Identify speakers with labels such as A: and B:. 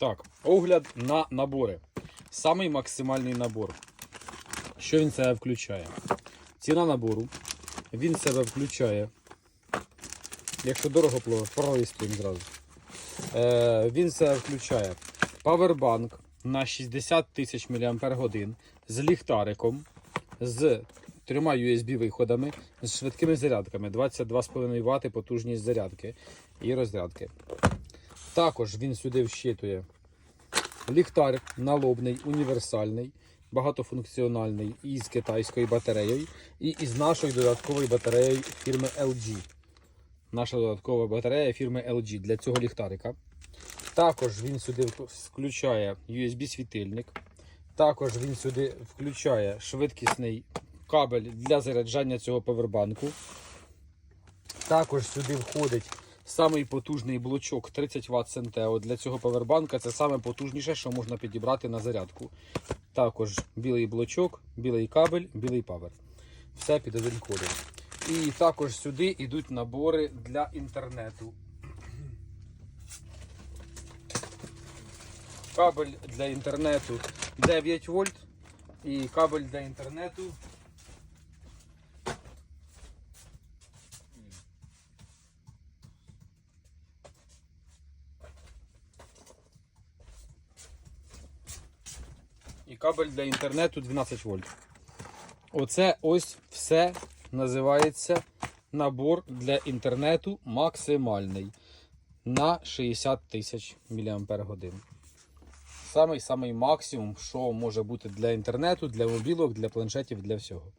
A: Так, огляд на набори. Самий максимальний набор. Що він себе включає? Ціна набору. Він себе включає. Якщо дорого плаває, пролистуємо зразу. Е, він себе включає павербанк на 60 тисяч мАч з ліхтариком, з трьома USB-виходами, з швидкими зарядками. 22,5 Вт потужність зарядки і розрядки. Також він сюди вщитує ліхтар налобний, універсальний, багатофункціональний із китайською батареєю і із нашою додатковою батареєю фірми LG. Наша додаткова батарея фірми LG для цього ліхтарика. Також він сюди включає USB-світильник. Також він сюди включає швидкісний кабель для заряджання цього повербанку. Також сюди входить самий потужний блочок 30 Вт Сентео. Для цього повербанка це саме потужніше, що можна підібрати на зарядку. Також білий блочок, білий кабель, білий павер. Все під один кодом. І також сюди йдуть набори для інтернету. Кабель для інтернету 9 вольт і кабель для інтернету і кабель для інтернету 12 вольт. Оце ось все називається набор для інтернету максимальний на 60 тисяч мАч. Самий самий максимум, що може бути для інтернету, для мобілок, для планшетів, для всього.